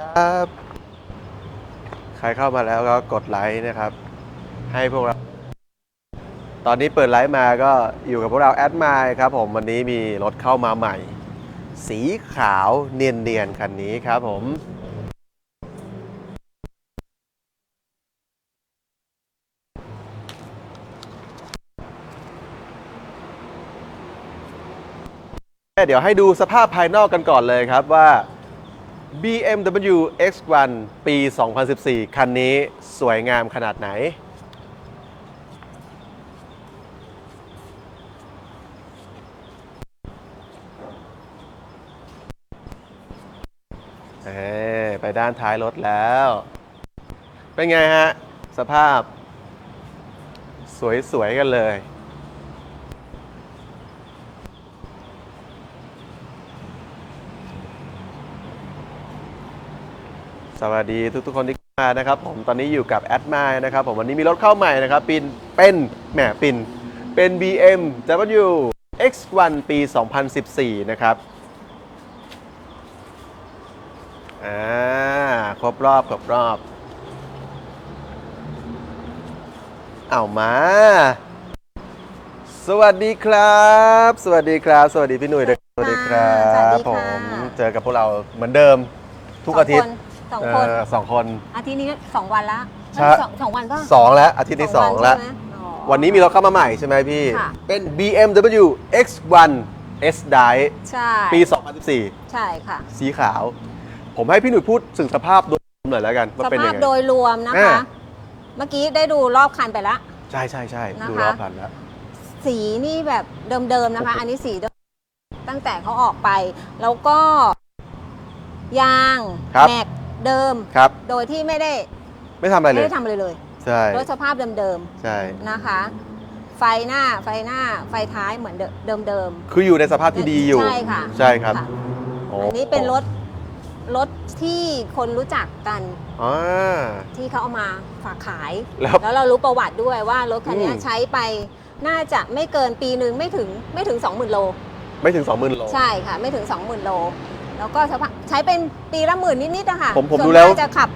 ครับ ใครเข้ามาแล้วก็กดไลค์นะครับ ให้พวกเรา ตอนนี้เปิดไลฟ์มาก็อยู่กับพวกเราแอดมาครับผมวันนี้มีรถเข้ามาใหม่ สีขาวเนียนๆคันนี้ครับผมเดี๋ยวให้ดูสภาพภายนอกกันก่อนเลยครับว่า BMW X1 ปี 2014 คันนี้สวยงามขนาดไหนเอ้ไปด้านท้ายรถแล้ว เป็นไงฮะ สภาพ สวยๆกันเลย สวัสดีทุกๆคนที่เข้ามานะครับผมตอนนี้อยู่กับแอดมายนะครับผมวันนี้มีรถเข้าใหม่นะครับเป็นเป็นแหมปินเป็น BMW X1 ปี 2014 นะครับอ่าครบรอบครบรอบเอามา สวัสดีครับ สวัสดีครับ สวัสดีพี่หนุ่ยด้วยสวัสดีครัสวัสบดีผค่ะมเจอกับพวกเราเหมือนเดิมทุกอาทิตย์ สองคนเออสองคน อาทิตย์นี้สองวันละใช่ สองสองวันก็สองแล้วอาทิตย์ที่สองแล้ววันนี้มีรถเข้ามาใหม่ใช่ไหมพี่ ค่ะ เป็น BMW X1 S Drive ใช่ปีใช่ค่ะ2014สีขาว ผมให้พี่หนุ่ยพูดถึงสภาพโดยรวมหน่อยแล้วกันว่าสเป็นภายัพงไง โดยรวมนะอ่าคะเมื่อกี้ได้ดูรอบคันไปละ ใช่ใช่ใช่นะคะ ดูรอบพันแล้ว สีนี่แบบเดิมๆนะคะ อันนี้สีเดิมตั้งแต่เขาออกไป แล้วก็ ยางครับ แม็ก เดิม ครับ โดยที่ไม่ได้ไม่ทำอะไรเลไม่ย ได้ทำอะไรเลยใช่ รถสภาพเดิมใช่ ๆนะคะ ไฟหน้าไฟหน้าไฟท้ายเหมือนเดิมเดิมคืออยู่ในสภาพที่ดีอยู่ ใช่ค่ะใช่ครับค่ะโอ้อันนี้เป็นรถรถที่คนรู้จักกันอ่า ที่เขาเอามาฝากขาย แล้วแล้วเรารู้ประวัติด้วยว่ารถคันนี้อืม ใช้ไปน่าจะไม่เกินปีหนึ่งไม่ถึงไม่ถึง 20,000 โล ไม่ถึง 20,000โล ใช่ค่ะ ไม่ถึง 20,000 โล แล้วก็สภาพใช้เป็นปีละหมื่นนิดๆนะคะผมผมส่นดูแล้วากจะขับ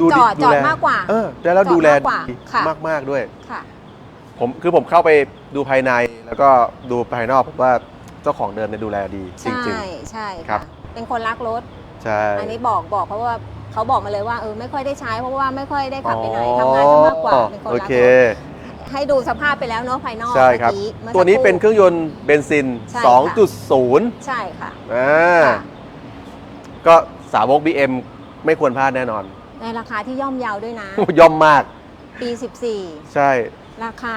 ดูจอดดูจอดแลมากกว่าเออแล้วดูแลจอดมากกว่าดีค่ะ มากๆด้วย ค่ะ ผมคือผมเข้าไปดูภายในแล้วก็ดูภายนอกผมว่าเจ้าของเดิมเนี่ยดูแลดีจใช่ริงใช่ครัค่ะบ เป็นคนรักรถ ๆ ใช่ อันนี้บอกบอกเพราะว่าเขาบอกมาเลยว่าเออไม่ค่อยได้ใช้เพราะว่าไม่ค่อยได้ขับไปไหนทำงานซะมากกว่าเป็นคนโอรักเค รถให้ดูสภาพไปแล้วเนาะภายนอกใช่ครับ เมื่อกี้มื่อสักตัวนี้เป็นเคครู่รื่องยนต์เบนซิน ใช่ค่ะ 2.0ใช่ค่ะ อ่าค่ะ ก็สาวก BM ไม่ควรพลาดแน่นอน ในราคาที่ย่อมเยาวด้วยนะ ย่อมมาก ปี ใช่ 14 ราคา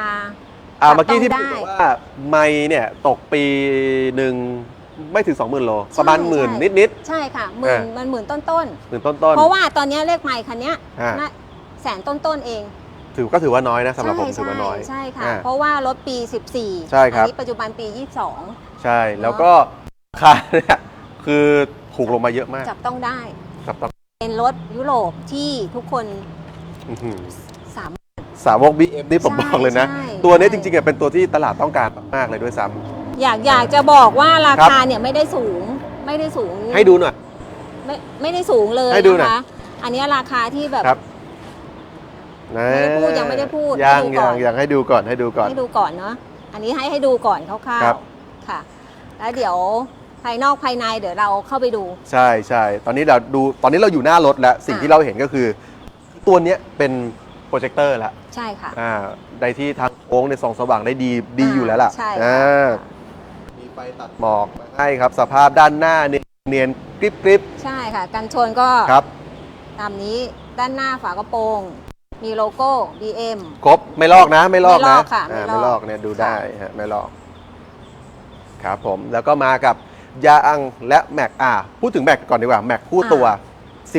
อ่าจับเมื่อกี้ที่ต้องพี่ได้ บอกว่าไม่เนี่ยตกปีหนึ่งไม่ถึง 20,000 โล ประมาณใช่หมื่นใช่นิด ใช่ค่ะหมื่นอ่ามันหมื่นต้นต้นๆหมื่นต้นๆเพราะว่าตอนนี้เลขไมค์คันเนี้ยอ่าน่าแสนต้นต้นๆเองๆถือก็ถือว่าน้อยนะสำหรับผมถือว่าน้อยใช่ค่ะ อ่า เพราะว่ารถปี 14ใช่ครับ อันี้ปัจจุบันปี 22 ใช่แล้วก็ราคาเนี่ยคือ ถูกลงมาเยอะมากจับต้องได้ครับต้องเป็นรถยุโรปที่ทุกคนอื้อหือสามารถ สาวก BM นี่ผมใช่บอกเลยนะ ใช่ตัวนี้ใช่ จริงๆอะเป็นตัวที่ตลาดต้องการมากๆเลยด้วยซ้ำ อยากอยากจะบอกว่าราครับคาเนี่ยไม่ได้สูงไม่ได้สูงให้ดูหน่อย ไม่ไม่ได้สูงเลยให้ดูหน่อย นะคะอันนี้ราคาที่แบบ ครับไม่ได้พูดยังไม่ได้พูดยังให้ดูก่ยัองนยังให้ดูก่อนให้ดูก่อน ให้ดูก่อนเนาะอันนี้ให้ให้ดูก่อนคร่าวครับ ๆค่ะ แล้วเดี๋ยว ภายนอกภายในเดี๋ยวเราเข้าไปดู ใช่ใช่ตอนนี้เราดูตอนนี้เราอยู่หน้ารถแล้ว สิ่งอ่าที่เราเห็นก็คือ ตัวเนี้ยเป็นโปรเจคเตอร์ละใช่ค่ะอ่าได้ที่ทางโค้งในยส่องสว่างได้ดีดีอยู่แล้วล่ะใช่อ่าค่ะมีไฟตัดหมอกมาให้ครับ สภาพด้านหน้าเนียนเนียนกริบกริบใช่ค่ะกันชนก็ครับ ตามนี้ด้านหน้าฝากระโปรง มีโลโก้ BM ครบไม่ลอกนะ ไม่ลอกไม่ลนะอกค่ะอ่าไม่ไม่ลลออกกเนี่ยดูได้ฮะไม่ลอก ครับผมแล้วก็มากับ ยาอังและแม็กอ่าพูดถึงแม็กก่อนดีกว่าแม็กคู่ตัว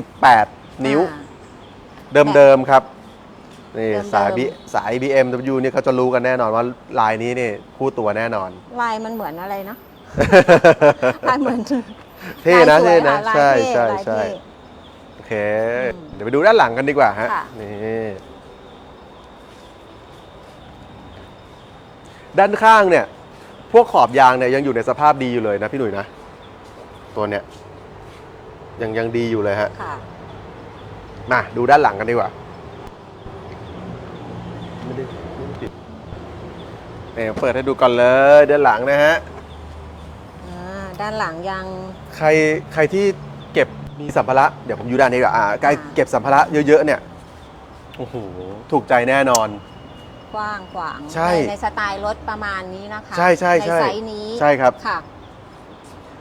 18 นิ้วอ่าเดิมๆครับนี่เดิมๆสาย B สาย BMW เนี่ยเขาจะรู้กันแน่นอนว่าลายนี้นี่คู่ตัวแน่นอน ลายมันเหมือนอะไรนะลายเหมือนเท่นะลายสวยเท่นะลายใช่เท่ใช่ลายใช่เท่โอเคอืมเดี๋ยวไปดูด้านหลังกันดีกว่าฮะค่ะนี่ด้านข้างเนี่ย พวกขอบยางเนี่ยยังอยู่ในสภาพดีอยู่เลยนะพี่หนุ่ยนะ ตัวเนี้ยยังยังดีอยู่เลยฮะค่ะ มาดูด้านหลังกันดีกว่าไม่ได้ไม่ได้ปิดเนี่ยเปิดให้ดูก่อนเลยด้านหลังนะฮะ อ่า ด้านหลังยัง ใครใครที่เก็บมีสัมภาระเดี๋ยวผมอยู่ด้านนี้ดีกว่าอ่าใครอ่า เก็บสัมภาระเยอะๆเนี่ยโอ้โหถูกใจแน่นอน กว้างขวางใช่ในสไตล์รถประมาณนี้นะคะใช่ใช่ใช่ ไซส์นี้ใช่ครับ ค่ะ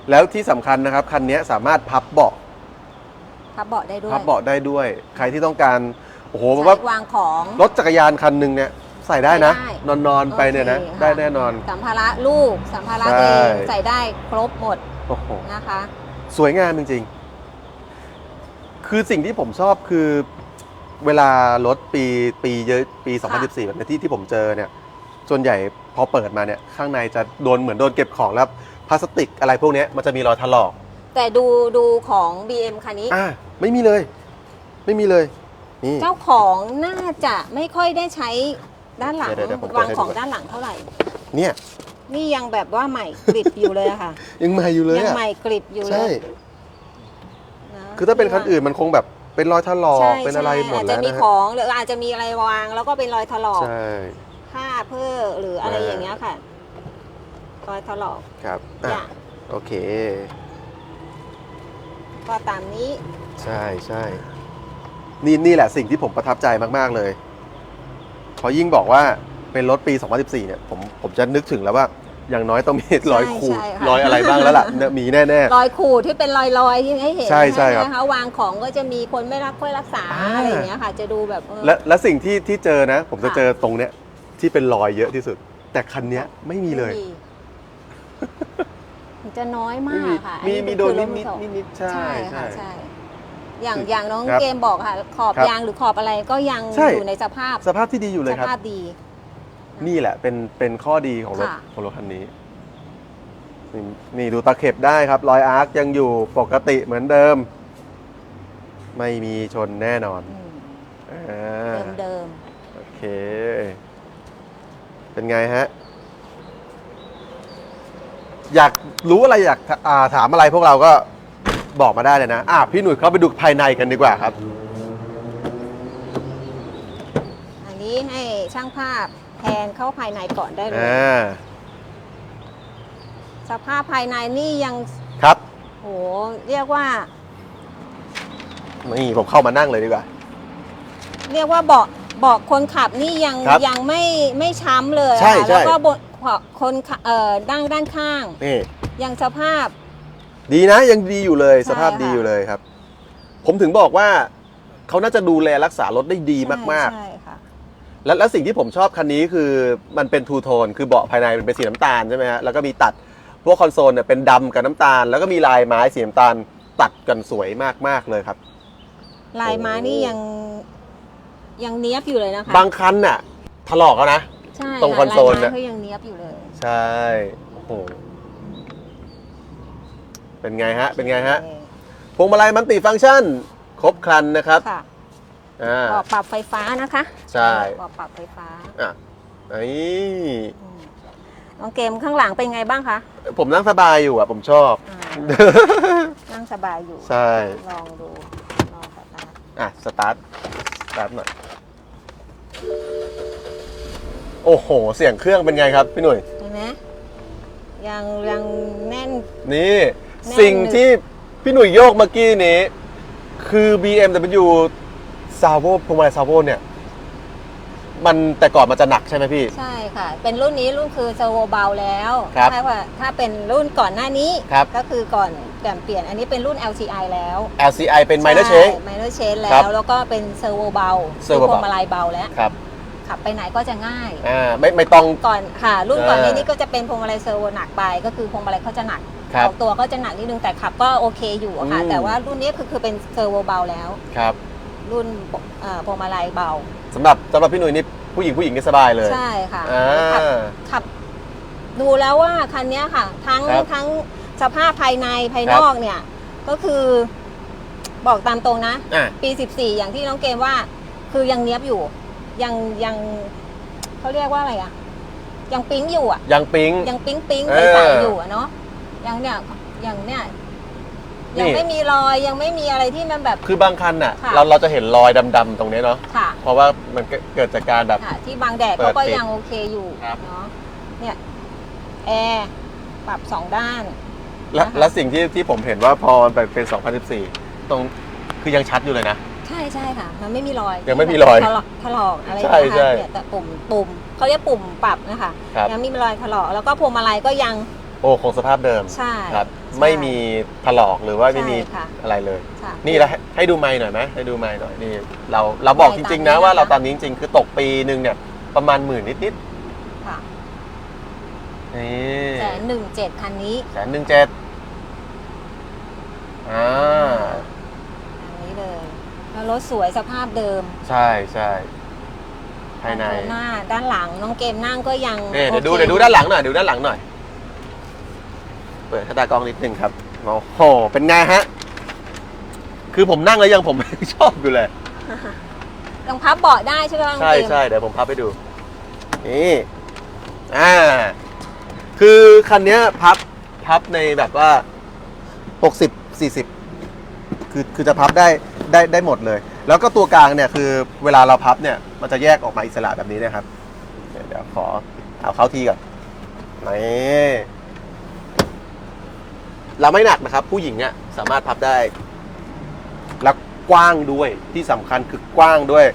แล้วที่สำคัญนะครับคันนี้สามารถพับเบาะพับเบาะได้ด้วยพับเบาะได้ด้วย ใครที่ต้องการโอ้โหผมใช้ว่าวางของรถจักรยานคันหนึ่งเนี่ยใส่ได้นะ ใส่นอนนอนๆไปเนี่ยนะโอคได้ค่ะแน่นอน สัมภาระลูก สัมภาระใช่ ตัวเองใส่ได้ครบหมดโอ้โห นะคะ สวยงามจริงๆ คือสิ่งที่ผมชอบคือ เวลารถปีปีเยอะปี 2014 แบบเนี้ยที่ที่ผมเจอเนี่ย ส่วนใหญ่พอเปิดมาเนี่ยข้างในจะโดนเหมือนโดนเก็บของแล้วพลาสติกอะไรพวกเนี้ยมันจะมีรอยถลอกแต่ดูดูของ BM คันนี้ อ่าไม่มีเลย ไม่มีเลยนี่ เจ้าของน่าจะไม่ค่อยได้ใช้ด้านหลังเดี๋ยวเดี๋ยวผมเปิดวางให้ดูของก่อน ด้านหลังเท่าไหร่ เนี่ยนี่ยังแบบว่าใหม่กริบอยู่เลยอะค่ะยังมาอยู่เลยยังอะใหม่กริบอยู่เลใช่ยะคือถ้าเป็นคันอื่นมันคงแบบ เป็นรอยถลอก ใช่เป็นอะไรหมดอาจแล้จะวมีนะขฮะองหรืออาจจะมีอะไรวาง แล้วก็เป็นรอยถลอกใช่ผ้าเพื่อหรืออะไรอ่าอย่างเงี้ยค่ะ รอยถลอกครับอะอย่างโอเค ก็ตามนี้ ใช่ใช่นี่นี่แหละสิ่งที่ผมประทับใจมาก ๆ เลยเพราะยิ่งบอกว่าเป็นรถปี 2014 เนี่ย ผมผมจะนึกถึงแล้วว่า อย่างน้อยต้องมีรอยขูดใช่ค่ะ รอยอะไรบ้างแล้วล่ะเนี่ยมีแน่ รอยขูดที่เป็นรอยรอยๆที่ให้เห็นใช่ใช่ครับ นะคะวางของก็จะมีคนไม่รักค่อยรักษาอ่าอะไรอย่างเงี้ยค่ะ จะดูแบบเออ ๆ และและสิ่งที่ที่เจอนะ ผมจะค่ะ เจอตรงเนี้ยที่เป็นรอยเยอะที่สุด แต่คันเนี้ยไม่มีเลยมันจะน้อยมาไม่มีกค่ะมีอัมีโดนคือนิดรถมือสองนิดนิดนิดๆใช่ใช่ใช่ ค่ะใช่ อย่างคืออย่างน้องครับเกมบอกค่ะ ขอบครับยางหรือขอบอะไรก็ยังใช่ อยู่ในสภาพสภาพที่ดีอยู่เลยสครับ ภาพดี นี่แหละเป็นเป็นข้อดีของรถค่ะ ของรถคันนี้นี่นี่ดูตะเข็บได้ครับ รอยอาร์คยังอยู่ปกติเหมือนเดิม ไม่มีชนแน่นอนอืมอ่าเดิมโอเค เป็นไงฮะ อยากรู้อะไรอยากอ่าถามอะไรพวกเราก็บอกมาได้เลยนะ อะพี่หนุ่ยเข้าไปดูภายในกันดีกว่าครับ ๆอันนี้ให้ช่างภาพ แทนเข้าภายในก่อนได้เลย อ่าสภาพภายในนี่ยังครับโหเรียกว่า นี่ผมเข้ามานั่งเลยดีกว่า เรียกว่าเบาะเบาะคนขับนี่ยังครับยังไม่ไม่ช้ำเลยอะใช่ค่ะใช่ แล้วก็บนคนขับเอ่อด้านด้านข้าง นี่ยังสภาพ ดีนะยังดีอยู่เลย ใช่สภาพค่ะดีอยู่เลยครับ ผมถึงบอกว่าเขาน่าจะดูแลรักษารถได้ดีมากใช่ค่ะๆ และและสิ่งที่ผมชอบคันนี้คือมันเป็นทูโทนคือเบาะภายในมันเป็นสีน้ำตาลใช่ไหมฮะแล้วก็มีตัดพวกคอนโซลเนี่ยเป็นดำกับน้ำตาล แล้วก็มีลายไม้สีน้ำตาลตัดกันสวยมากๆเลยครับ ลายไม้นี่ยังยังเนี้ยบอยู่เลยนะคะบางคันน่ะถลอกแล้วนะ ใช่ตรงะคอนโซลลายน่ะไม้เขายังเนี้ยบอยู่เลย ใช่โอ้โหเป็นไงฮะเป็นไงฮะพวงมาลัยมันติฟังก์ชัน ครบครันนะครับ ค่ะ อ่าเบาะปรับไฟฟ้านะคะใช่เบาะปรับไฟฟ้าอะนี่อืมน้องเกมข้างหลังเป็นไงบ้างคะผมนั่งสบายอยู่อะ ผมชอบ อ่านั่งสบายอยู่ ใช่ ลองดู ลองสตาร์ทอะ สตาร์ท สตาร์ทหน่อย โอ้โห เสียงเครื่องเป็นไงครับพี่หนุ่ย เห็นไหมยังยังแน่น นี่ แน่น สิ่งที่พี่หนุ่ยโยกเมื่อกี้นี้ คือ BMW s a v o พวงมาลัย s a v o เนี่ย มันแต่ก่อนมันจะหนักใช่ไหมพี่ ใช่ค่ะ เป็นรุ่นนี้รุ่นคือเซอร์โวเบาแล้วครับถ้าว่าถ้าเป็นรุ่นก่อนหน้านี้ ครับ ก็คือก่อนแบบเปลี่ยนอันนี้เป็นรุ่น LCI แล้ว LCI เป็น minor change ไมเนอร์เชนครัแล้บว แล้วก็เป็นเซอร์โวเบา Servo พวงเบามาลัยเบาแล้ว ครับขับไปไหนก็จะง่าย อ่าไม่ไม่ต้อง ก่อนค่ะ รุ่นก่อนอ่านี้นี่ก็จะเป็นพวงมาลัยเซอร์โวหนักไป ก็คือพวงมาลัยเขาจะหนักครับออกตัวก็จะหนักนิดนึงแต่ขับก็โอเคอยู่อะค่ะ อืม แต่ว่ารุ่นนี้คือคือเป็นเซอร์โวเบาแล้ว ครับ รุ่นเอ่อพวงมาลัยเบา สำหรับสำหรับพี่หนุ่ยนี่ผู้หญิงผู้หญิงนี่สบายเลยใช่ค่ะอ่าขับขับ ดูแล้วว่าคันเนี้ยค่ะ ทั้งครับ ทั้งสภาพภายในภายคนรับอกเนี่ย ก็คือบอกตามตรงนะ อะ ปี 14 อย่างที่น้องเกมว่า คือยังเนี้ยบอยู่ ยังยังเขาเรียกว่าอะไรอะยังปิ๊งอยู่อะยังปิ๊ง ยังปิ๊งปิ๊งเอใสอๆอยู่อะเนาะยังเนี่ยอย่างเนี่ย ยังนี่ไม่มีรอยยังไม่มีอะไรที่มันแบบ คือบางคันน่ะ ค่ะ เราเราจะเห็นรอยดำๆตรงนี้เนาะค่ะ เพราะว่ามันเกิดจากการแบบ ค่ะ ที่บางแดดเปิเขาดก็ปิดยังโอเคอยู่ครับ เนาะเนี่ยแอร์ปรับสองด้าน และนะคะ และสิ่งที่ที่ผมเห็นว่าพอมันเป็น 2014 ตรงคือยังชัดอยู่เลยนะ ใช่ใช่ค่ะ มันไม่มีรอยยังไม่มีรอยถลอกถลอกอะไรใช่นะคะใช่เนี่ยแต่ปุ่มปุ่มเขาเรียกปุ่มปรับนะคะ ครับ ยังไม่มีรอยถลอกแล้วก็พวงมาลัยก็ยังโอ้คงสภาพเดิมใช่ครับใช่ไม่มีถลอกหรือว่าไม่มีใช่ค่ะ อะไรเลย ค่ะ นี่แล้วให้ให้ดูไม้หน่อยไหมให้ดูไม้หน่อยนี่เราเราบอกจริง ๆนะว่าเราตามนี้จริงๆ คือตกปีหนึ่งเนี่ยประมาณหมื่นนิดค่ะๆนี่แสนหนึ่งเจ็ดคันนี้แสนหนึ่งเจ็ดอ่าอันนี้เลยแล้วรถสวยสภาพเดิมใช่ใช่ภายในหน้าด้านหลังน้องเกมนั่งก็ยังนี่เดี๋ยวดูโอคเดี๋ยวดูด้านหลังหน่อยดูด้านหลังหน่อย เปิดตากล้องนิดนึงครับโอ้โหเป็นไงฮะ คือผมนั่งแล้วยังผมชอบอยู่เลยต้องพับเบาะได้ใช่ไหมคะน้องใช่เกมใช่เดี๋ยวผมพับให้ดู นี่อ่าคือคันเนี้ยพับพับในแบบว่า 60 40 คือคือจะพับได้ได้ได้หมดเลย แล้วก็ตัวกลางเนี่ยคือเวลาเราพับเนี่ย มันจะแยกออกมาอิสระแบบนี้นะครับ เดี๋ยวเดี๋ยวขอเอาเข้าที่ก่อนนี่ เราไม่หนักนะครับ ผู้หญิงเนี่ยสามารถพับได้ แล้วกว้างด้วยที่สำคัญคือกว้างด้วย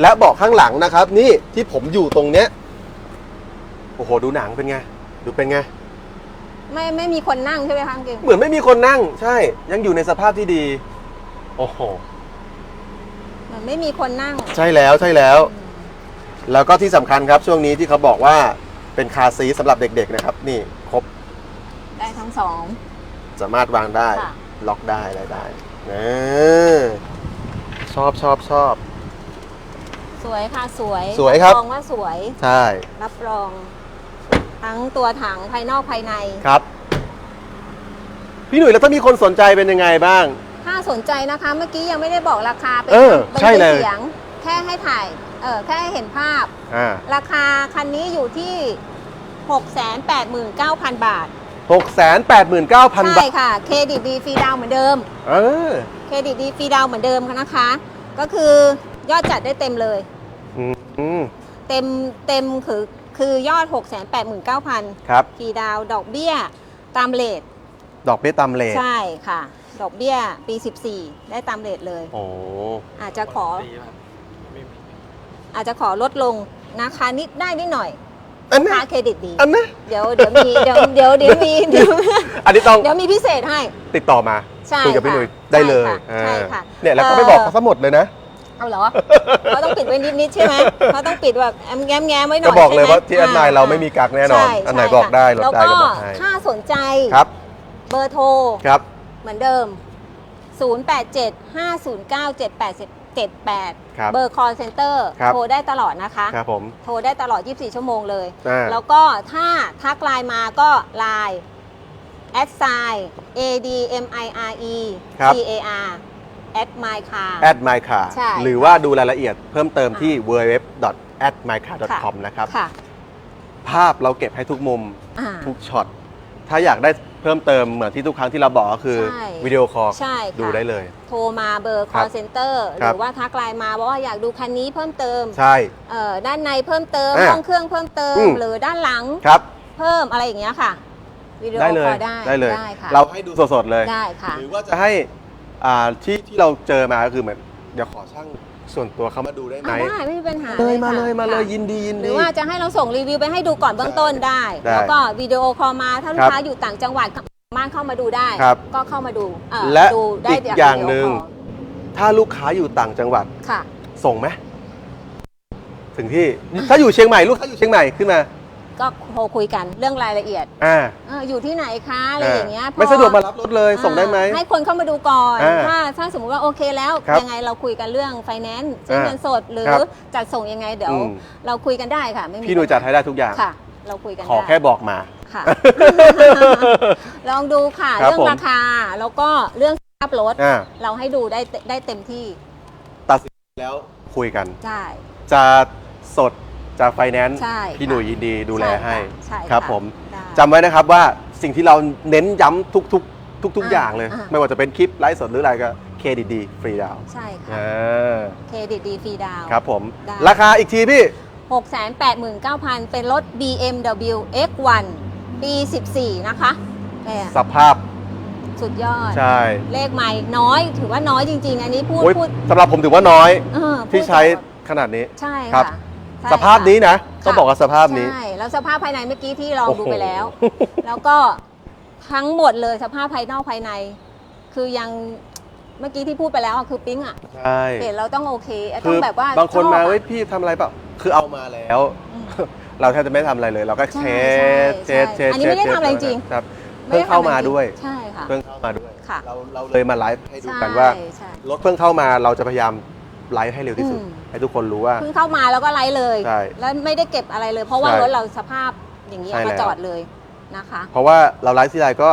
และเบาะข้างหลังนะครับ นี่ที่ผมอยู่ตรงเนี้ยโอ้โหดูหนังเป็นไงดูเป็นไงไม่ไม่มีคนนั่งใช่ไหมคะน้องเกมเหมือนไม่มีคนนั่ง ใช่ ยังอยู่ในสภาพที่ดี โอ้โหเหมือนไม่มีคนนั่ง ใช่แล้วใช่แล้ว แล้วก็ที่สำคัญครับช่วงนี้ที่เขาบอกว่าเป็นคาร์ซีทสำหรับเด็กๆนะครับ นี่ครบ ได้ทั้งสอง สามารถวางได้ ค่ะ ล็อกได้อะไรได้นะชอบชอบชอบ สวยค่ะสวยสวยครับ รองว่าสวย ใช่รับรอง ทั้งตัวถังภายนอกภายใน ครับ พี่หนุ่ยแล้วถ้ามีคนสนใจเป็นยังไงบ้าง ถ้าสนใจนะคะ เมื่อกี้ยังไม่ได้บอกราคาเป็นเออเป็นใช่เลยเสียง แค่ให้ถ่าย เออแค่ให้เห็นภาพ อ่าราคาคันนี้อยู่ที่ 689,000 บาท หกแสนแปดหมื่นเก้าพันใช่บาทค่ะ เครดิตดีฟรีดาวน์เหมือนเดิม เออ เครดิตดีฟรีดาวน์เหมือนเดิมค่ะนะคะ ก็คือยอดจัดได้เต็มเลย อืมอืมเต็มเต็มคือคือยอด 689,000ครับฟรีดาวน์ดอกเบี้ยตามเลทดอกเบี้ยตามเลทใช่ค่ะ ดอกเบี้ยปี 14 ได้ตามเลทเลย โอ้ อาจจะขอ อาจจะขอลดลงนะคะนิดได้นิดหน่อย อันนะค่าเครดิตดี อันนะ เดี๋ยวเดี๋ยวมีเดี๋ยวเดี๋ยวเดี๋ยวมีเดี๋ยวอันนี้ต้องเดี๋ยวมีพิเศษให้ ติดต่อมาใช่คุยกับพี่หค่ะนุ่ยได้เลยใช่ค่ะอ่าใช่ค่ะ เนี่ยแล้วก็เอ่อไม่บอกเขาซะหมดเลยนะ เอาเหรอเขาต้องปิดไว้นิดๆใช่ไหมเขาต้องปิดแบบแอมแง้มแง้มไว้หน่ก็อยบอกเลยใช่ไหมว่าที่แอดไลน์เราไม่มีกักแน่นอน ใช่อันไหนใช่บอกได้ลดแล้วได้ก็ก็บอกให้ถ้าสนใจครับเบอร์โทร ครับ เหมือนเดิม 087 509 7878 ครับเบอร์ call center ครับ โทรได้ตลอดนะคะ ครับผม โทรได้ตลอด 24 ชั่วโมงเลย อ่า แล้วก็ถ้าทักไลน์มาก็ไลน์ at sign a d m i r e ครับ c a r at my car แอด my car ใช่หรือว่าดูรายละเอียดเพิ่มเติมที่ www.admycar.com นะครับ ค่ะภาพเราเก็บให้ทุกมุมอ่า ทุกช็อตถ้าอยากได้ เพิ่มเติมเหมือนที่ทุกครั้งที่เราบอกก็คือใช่ วิดีโอคอลใช่ค่ะดูได้เลย โทรมาเบอร์ ครับ call center หครับ รือว่าทักไลน์มาบอกว่าอยากดูคันนี้เพิ่มเติมใช่ เอ่อด้านในเพิ่มเติมอ่าห้องเครื่องเพิ่มเติม อืม หรือด้านหลังครับ เพิ่มอะไรอย่างเงี้ยค่ะวิดีโอได้เลคอยลได้ได้เลยได้ค่ะเราให้ดูสดๆเลย ได้ค่ะ หรือว่าจะให้อ่าที่ที่เราเจอมาก็คือเหมือน เดี๋ยวขอช่างส่วนตัวเขามาดูได้ไหมอะได้ไม่มีปัญหาเลยมาค่ะเลยมาเลยค่ะยินดียินหดีรือว่าจะให้เราส่งรีวิวไปให้ดูก่อนเบื้องต้นได้ ได้แล้วก็วิดีโอคอลมาถ้าลูครักบค้าอยู่ต่างจังหวัดสามารถเข้ามาดูได้ ครับก็เข้ามาดูเอ่อและดูได้อีกจอย่างวิดีโหนึ่งคลถ้าลูกค้าอยู่ต่างจังหวัดค่ะ ส่งไหมถึงที่ถ้าอยู่เชียงใหม่ลูกค้าอยู่เชียงใหม่ขึ้นมา ก็โทรคุยกันเรื่องรายละเอียดอ่าเอออยู่ที่ไหนคะอะไรอย่างเงี้ยพอไม่สะดวกมารับรถเลยส่งได้ไหมอ่าให้คนเข้ามาดูก่อน อ่าถ้าถ้าสมมติว่าโอเคแล้วครับยังไงเราคุยกันเรื่องไฟแนนซ์ซื้ออ่าเงินสดหรือครับจัดส่งยังไงเดี๋ยว อืม เราคุยกันได้ค่ะไม่มีพี่หนุ่ยจัดให้ได้ทุกอย่าง ค่ะ เราคุยกันขอได้แค่บอกมา ค่ะ ลองดูค่ะครับเรื่องผม ราคาแล้วก็เรื่องสภาพรถอ่าเราให้ดูได้ได้เต็มที่ตัดสินแล้วคุยกัน ใช่จะสด จะไฟแนนซ์ใช่พี่หนุ่ยยินดีดูแลให้ใช่ค่ะครับใช่ผมได้จำไว้นะครับว่าสิ่งที่เราเน้นย้ำทุกๆ ทุกๆอย่างเลย อ่า ไม่ว่าจะเป็นคลิปไลฟ์สดหรืออะไรก็เครดิตดีฟรีดาวใช่ค่ะอ่าเครดิตดีฟรีดาวน์ครับผม ได้ ราคาอีกทีพี่ 689,000 เป็นรถ BMW X1 ปี 14 นะคะแหมสภาพสุดยอด ใช่เลขใหม่น้อย ถือว่าน้อยจริง ๆ อันนี้พูดโอ้ยพูดสำหรับผมถือว่าน้อยเออพูดที่ใช้แบบขนาดนี้ ใช่ครัค่ะบ ใช่สภาพนี้ค่ะนะต้องบอกว่าสภาพนี้ ใช่แล้วสภาพภายในเมื่อกี้ที่ลองโอ้โหดูไปแล้วแล้วก็ทั้งหมดเลยสภาพภายนอกภายใน คือยังเมื่อกี้ที่พูดไปแล้วอะคือปิ๊งอะใช่เห็นเราต้องโอเคต้คือองแบบว่าบางคนชอบมาอะเฮ้ยพี่ทำอะไรเปล่าคือเอามาแล้ว อืมเราแทบจะไม่ทำอะไรเลย เราก็ใช่เช็ดใช่เช็ดเช็ดอันนี้ไม่ได้เช็ทำอะไรจริง ครับไม่เพิ่งได้เข้าทำอะไรมาด้วย ใช่ค่ะ เพิ่งเข้ามาด้วย ค่ะ เราเราเลยมาไลฟ์ให้ดูกันใช่ว่าใช่รถเพิ่งเข้ามาเราจะพยายาม ไลฟ์ให้เร็วที่สุด อืม ให้ทุกคนรู้ว่า เพิ่งเข้ามาแล้วก็ไลฟ์เลย ใช่แล้วไม่ได้เก็บอะไรเลย เพราะว่าใช่รถเราสภาพอย่างนี้ใช่เอามาแล้ว จอดเลยนะคะ เพราะว่าเราไลฟ์ที่ไรก็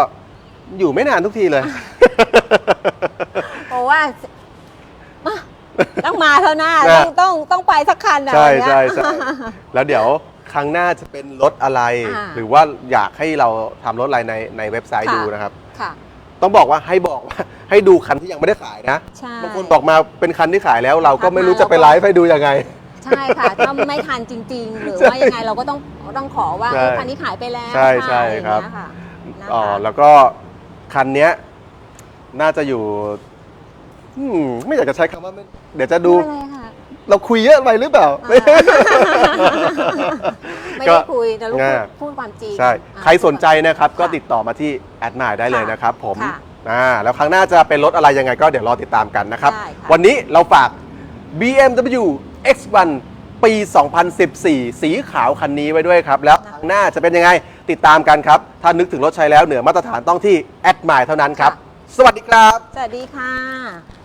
อยู่ไม่นานทุกทีเลย เพราะว่ามาต้องมาเท่าหน้านะ ต้องต้องต้องไปสักคันอะใช่วันเนี้ย ใช่ใช่ แล้วเดี๋ยวครั้งหน้าจะเป็นรถอะไร อ่า หรือว่าอยากให้เราทำรถอะไรในในเว็บไซต์ค่ะดูนะครับ ค่ะ ต้องบอกว่าให้บอกว่า ให้ดูคันที่ยังไม่ได้ขายนะใช่ บางคนบอกมาเป็นคันที่ขายแล้ว เราก็ทักมาไม่รู้จะไปแล้วก็ไลฟ์ให้ดูยังไง ใช่ค่ะถ้าไม่ทันจริง ๆ หรือว่ายังไงเราก็ต้องต้องขอว่าใช่เออคันนี้ขายไปแล้วใช่ค่ะใช่อย่างครับเงี้ยค่ะนะคะอ๋อแล้วก็คันเนี้ยน่าจะอยู่อืมไม่อยากจะใช้คำว่าไม่เดี๋ยวจะดู ไม่เป็นไรค่ะ เราคุยเยอะไปหรือเปล่า อ่า ไม่ได้คุยแต่ลูกพูดง่ายพูดความจริงใช่ อ่า ใครสนใจนะครับ ก็ค่ะติดต่อมาที่แอดไ i ได้เลยนะครับผม ค่ะ อ่าแล้วครั้งหน้าจะเป็นรถอะไรยังไงก็เดี๋ยวรอติดตามกันนะครับ ได้ค่ะ วันนี้เราฝาก BMW X1 ปี 2014 สีขาวคันนี้ไว้ด้วยครับ แล้วครั้งหน้าจะเป็นยังไงติดตามกันครับ ถ้านึกถึงรถใช้แล้วเหนือมาตรฐานต้องที่แอดไ i เท่านั้นครับ สวัสดีครับ สวัสดีค่ะ